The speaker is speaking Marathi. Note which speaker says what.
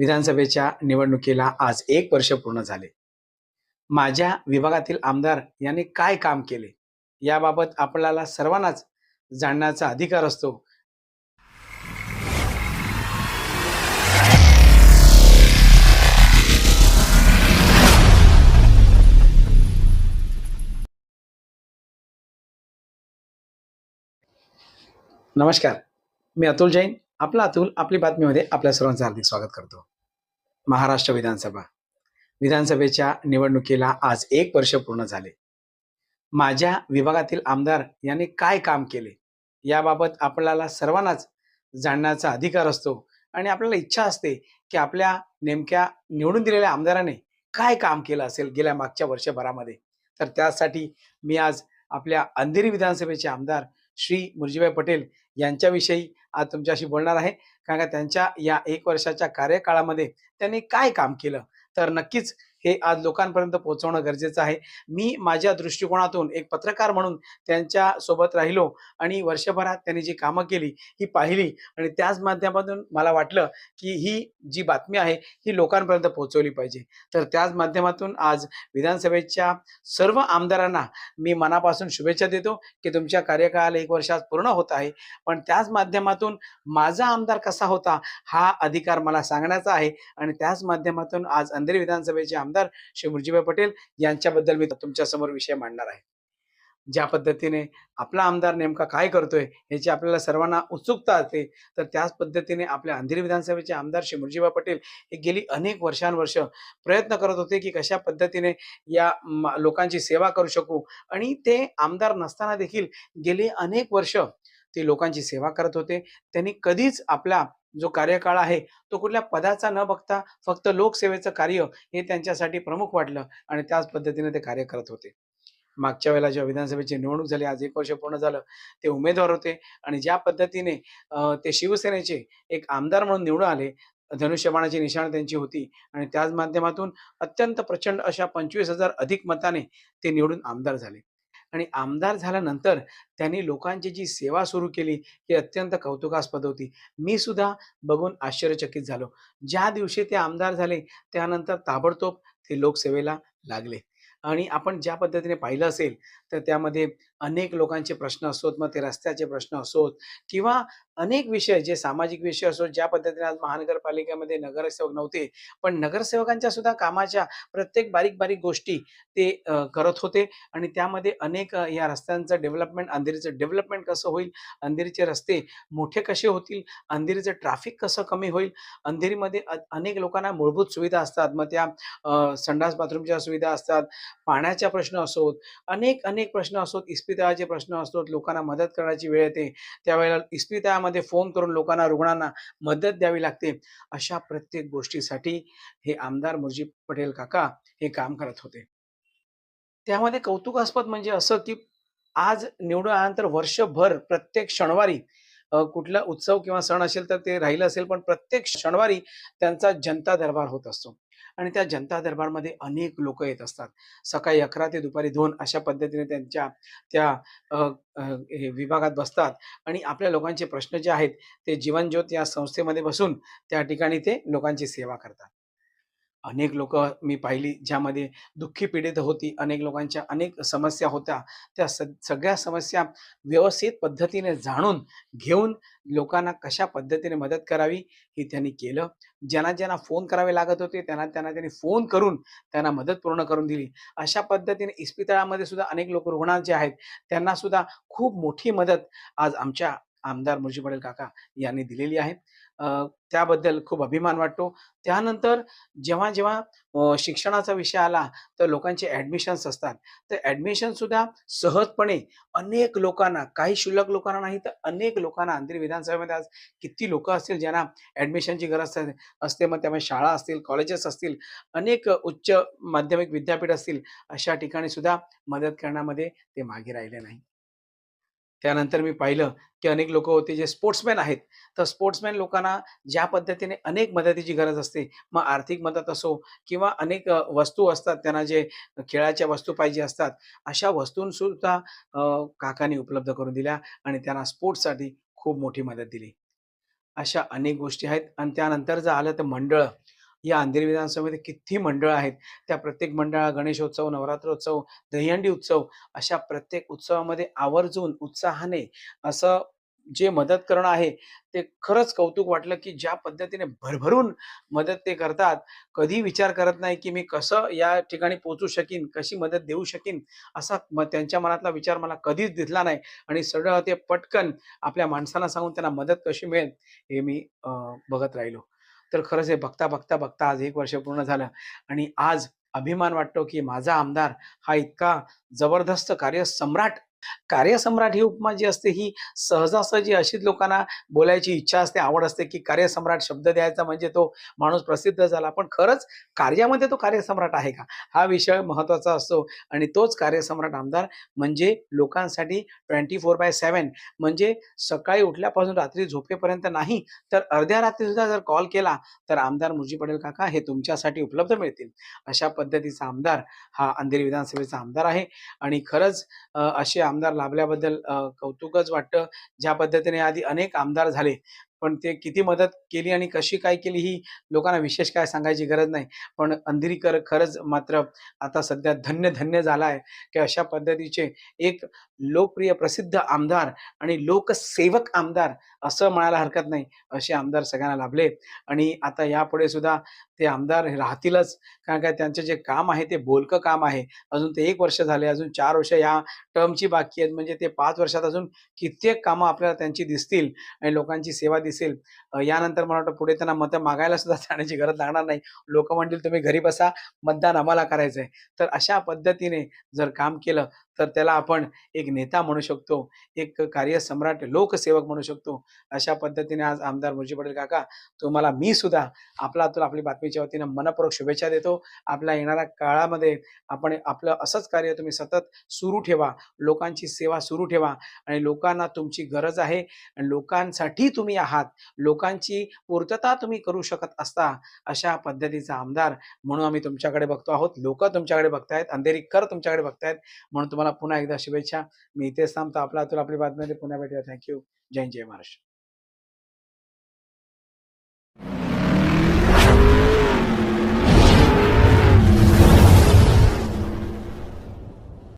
Speaker 1: विधानसभेच्या निवडणुकीला आज एक वर्ष पूर्ण झाले. माझ्या विभागातील आमदार यांनी काय काम केले? याबाबत आपल्याला सर्वांनाच जाणण्याचा अधिकार असतो. नमस्कार. मी अतुल जैन. आपला अतुल आपली बातमीमध्ये आपल्या सर्वांचं हार्दिक स्वागत करतो. महाराष्ट्र विधानसभा. विधानसभेच्या निवडणुकीला आज एक वर्ष पूर्ण झाले. माझ्या विभागातील आमदार यांनी काय काम केले? याबाबत आपल्याला सर्वांनाच जाणण्याचा अधिकार असतो आणि आपल्याला इच्छा असते की आपल्या नेमक्या निवडून दिलेल्या आमदाराने काय काम केलं असेल गेल्या मागच्या वर्षभरामध्ये? तर त्यासाठी मी आज आपल्या अंधेरी विधानसभेचे आमदार श्री मुरजीभाई पटेल यांच्याविषयी आज तुमच्याशी बोलणार आहे. कारण का त्यांच्या या एक वर्षाच्या कार्यकाळामध्ये त्यांनी काय काम केलं? तर नक्कीच हे आज लोकांपर्यंत पोहोचवणं गरजेचं आहे. मी माझ्या दृष्टिकोनातून एक पत्रकार म्हणून त्यांच्यासोबत राहिलो आणि वर्षभरात त्यांनी जी कामं केली ही पाहिली आणि त्याच माध्यमातून मला वाटलं की ही जी बातमी आहे ही लोकांपर्यंत पोहोचवली पाहिजे. तर त्याच माध्यमातून आज विधानसभेच्या सर्व आमदारांना मी मनापासून शुभेच्छा देतो की तुमच्या कार्यकाळ एक वर्षात पूर्ण होत आहे. पण त्याच माध्यमातून माझा आमदार कसा होता हा अधिकार मला सांगण्याचा आहे आणि त्याच माध्यमातून आज अंधेरी विधानसभेचे आमदार श्री मुरजीभाई पटेल यांच्याबद्दल मी तुमच्यासमोर विषय मांडणार आहे. ज्या पद्धतीने आपला आमदार नेमका काय करतोय याची आपल्याला सर्वांना उत्सुकता असते तर त्याच पद्धतीने आपल्या अंधेरी विधानसभेचे आमदार श्री मुरजीभाई पटेल हे गेली अनेक वर्षानुवर्ष प्रयत्न करत होते की कशा पद्धतीने या लोकांची सेवा करू शकू आणि ते आमदार नसताना देखील गेली अनेक वर्ष ते लोकांची सेवा करत होते. त्यांनी कधीच आपला जो कार्यकाळ आहे तो कुठल्या पदाचा न बघता फक्त लोकसेवेचं कार्य हे त्यांच्यासाठी प्रमुख वाटलं आणि त्याच पद्धतीने ते कार्य करत होते. मागच्या वेळेला जेव्हा विधानसभेची निवडणूक झाली आज एक वर्ष पूर्ण झालं ते उमेदवार होते आणि ज्या पद्धतीने ते शिवसेनेचे एक आमदार म्हणून निवडून आले धनुष्यबाणाची निशाण त्यांची होती आणि त्याच माध्यमातून अत्यंत प्रचंड अशा पंचवीस हजार अधिक मताने ते निवडून आमदार झाले. आणि आमदार झाल्यानंतर त्यांनी लोकांची जी सेवा सुरू केली ही अत्यंत कौतुकास्पद होती. मी सुद्धा बघून आश्चर्यचकित झालो. ज्या दिवशी ते आमदार झाले त्यानंतर ताबडतोब ते लोकसेवेला लागले. आणि आपण ज्या पद्धतीने पाहिलं असेल तर त्यामध्ये अनेक लोकांचे प्रश्न असोत मग ते रस्त्याचे प्रश्न असोत किंवा अनेक विषय जे सामाजिक विषय असोत ज्या पद्धतीने आज महानगरपालिकेमध्ये नगरसेवक नव्हते पण नगरसेवकांच्या सुद्धा कामाच्या प्रत्येक बारीक बारीक गोष्टी ते करत होते आणि त्यामध्ये अनेक या रस्त्यांचं डेव्हलपमेंट अंधेरीचं डेव्हलपमेंट कसं होईल अंधेरीचे रस्ते मोठे कसे होतील अंधेरीचं ट्रॅफिक कसं कमी होईल अंधेरीमध्ये अ- अनेक लोकांना मूलभूत सुविधा असतात मग त्या संडास बाथरूमच्या सुविधा असतात पाण्याच्या प्रश्न असोत अनेक अनेक प्रश्न असोत इस्पितळाचे प्रश्न असतो लोकांना मदत करण्याची वेळ येते. त्यावेळेला इस्पितळामध्ये फोन करून लोकांना रुग्णांना मदत द्यावी लागते. अशा प्रत्येक गोष्टीसाठी हे आमदार मुरजी पटेल काका हे काम करत होते. त्यामध्ये कौतुकास्पद म्हणजे असं की आज निवडून आल्यानंतर वर्षभर प्रत्येक शनिवारी कुठला उत्सव किंवा सण असेल तर ते राहिलं असेल पण प्रत्येक शनिवारी त्यांचा जनता दरबार होत असतो. आणि त्या जनता दरबारमध्ये अनेक लोक येत असतात. सकाळी अकरा ते दुपारी दोन अशा पद्धतीने त्यांच्या त्या विभागात बसतात. आणि आपल्या लोकांचे प्रश्न जे आहेत ते जीवनज्योत या संस्थेमध्ये बसून त्या ठिकाणी ते लोकांची सेवा करतात. अनेक लोक मी पाहिली ज्यामध्ये दुःखी पीडित होती अनेक लोकांच्या अनेक समस्या होत्या. त्या स सगळ्या समस्या व्यवस्थित पद्धतीने जाणून घेऊन लोकांना कशा पद्धतीने मदत करावी हे त्यांनी केलं. ज्यांना ज्यांना फोन करावे लागत होते त्यांना त्यांना त्यांनी फोन करून त्यांना मदत पूर्ण करून दिली. अशा पद्धतीने इस्पितळामध्ये सुद्धा अनेक लोक रुग्णांचे आहेत त्यांना सुद्धा खूप मोठी मदत आज आमच्या आमदार मुरजी पटेल काका यांनी दिलेली आहे. त्याबद्दल खूप अभिमान वाटतो. त्यानंतर जेव्हा जेव्हा शिक्षणाचा विषय आला तर लोकांचे ॲडमिशन्स असतात. तर ॲडमिशनसुद्धा सहजपणे अनेक लोकांना काही शुल्लक लोकांना नाही तर अनेक लोकांना अंधेरी विधानसभेमध्ये आज किती लोक असतील ज्यांना ॲडमिशनची गरज असते- असते मग त्यामुळे शाळा असतील कॉलेजेस असतील अनेक उच्च माध्यमिक विद्यापीठ असतील अशा ठिकाणी सुद्धा मदत करण्यामध्ये ते मागे राहिले नाही त्यानंतर मी पाहिलं की अनेक लोक होते जे स्पोर्ट्समॅन आहेत. तर स्पोर्ट्समॅन लोकांना ज्या पद्धतीने अनेक मदतीची गरज असते मग आर्थिक मदत असो किंवा अनेक वस्तू असतात त्यांना जे खेळाच्या वस्तू पाहिजे असतात अशा वस्तूंसुद्धा काकांनी उपलब्ध करून दिल्या आणि त्यांना स्पोर्ट्ससाठी खूप मोठी मदत दिली. अशा अनेक गोष्टी आहेत. आणि त्यानंतर जर आलं तर मंडळं. या अंधेरी विधानसभेमध्ये किती मंडळं आहेत? त्या प्रत्येक मंडळा गणेशोत्सव नवरात्रोत्सव दहीहंडी उत्सव अशा प्रत्येक उत्सवामध्ये आवर्जून उत्साहाने असं जे मदत करणं आहे ते खरंच कौतुक वाटलं की ज्या पद्धतीने भरभरून मदत ते करतात. कधी विचार करत नाही की मी कसं या ठिकाणी पोचू शकीन कशी मदत देऊ शकीन असा म त्यांच्या मनातला विचार मला कधीच दिसला नाही. आणि सरळ ते पटकन आपल्या माणसांना सांगून त्यांना मदत कशी मिळेल हे मी बघत राहिलो. तर खरंच हे बघता बघता बघता आज एक वर्ष पूर्ण झालं आणि आज अभिमान वाटतो की माझा आमदार हा इतका जबरदस्त कार्य सम्राट कार्यसम्राट ही उपमा जी असते ही सहजासहजी अशीच लोकांना बोलायची इच्छा असते आवड असते की कार्यसम्राट शब्द द्यायचा म्हणजे तो माणूस प्रसिद्ध झाला. पण खरंच कार्यामध्ये तो कार्यसम्राट आहे का? हा विषय महत्त्वाचा असतो आणि तोच कार्यसम्राट आमदार म्हणजे लोकांसाठी ट्वेंटी फोर बाय सेवन म्हणजे सकाळी उठल्यापासून रात्री झोपेपर्यंत नाही तर अर्ध्या रात्री सुद्धा जर कॉल केला तर आमदार मुरजी पटेल काका हे तुमच्यासाठी उपलब्ध मिळतील. अशा पद्धतीचा आमदार हा अंधेरी विधानसभेचा आमदार आहे आणि खरंच असे आमदार लाभल्याबद्दल कौतुकच वाटतं. ज्या पद्धतीने आधी अनेक आमदार झाले पण ते किती मदत केली आणि कशी काय केली ही लोकांना विशेष काय सांगायची गरज नाही. पण अंधेरीकर खरंच मात्र आता सध्या धन्य धन्य झाला आहे की अशा पद्धतीचे एक लोकप्रिय प्रसिद्ध आमदार आणि लोकसेवक आमदार असं म्हणायला हरकत नाही असे आमदार सगळ्यांना लाभले. आणि आता यापुढे सुद्धा ते आमदार राहतीलच. कारण काय त्यांचं जे काम आहे ते बोलकं काम आहे. अजून ते एक वर्ष झाले अजून चार वर्ष या टर्मची बाकी आहेत. म्हणजे ते पाच वर्षात अजून कित्येक कामं आपल्याला त्यांची दिसतील आणि लोकांची सेवा दिसेल. यानंतर मला वाटतं पुढे त्यांना मतं मागायला सुद्धा जाण्याची गरज लागणार नाही. लोक म्हणतील तुम्ही घरी बसा मतदान आम्हाला करायचं आहे तर अशा पद्धतीने जर काम केलं तर त्याला आपण एक नेता म्हणू शकतो एक कार्यसम्राट लोकसेवक म्हणू शकतो. अशा पद्धतीने आज आमदार मुरजी पटेल काका तुम्हाला मी सुद्धा आपला तुला आपली बातमीच्या वतीनं मनपूर्वक शुभेच्छा देतो. आपल्या येणाऱ्या काळामध्ये आपण आपलं असंच कार्य तुम्ही सतत सुरू ठेवा लोकांची सेवा सुरू ठेवा आणि लोकांना तुमची गरज आहे आणि लोकांसाठी तुम्ही आहात. लोकांची पूर्तता तुम्ही करू शकत असता अशा पद्धतीचा आमदार म्हणून आम्ही तुमच्याकडे बघतो आहोत. लोक तुमच्याकडे बघतायत अंधेरीकर तुमच्याकडे बघतायत. म्हणून तुम्हाला पुन्हा एकदा शुभेच्छा. मी इथेच थांबतो. आपला तुला आपली बातमी पुन्हा भेटूया. थँक्यू जय जय महाराष्ट्र.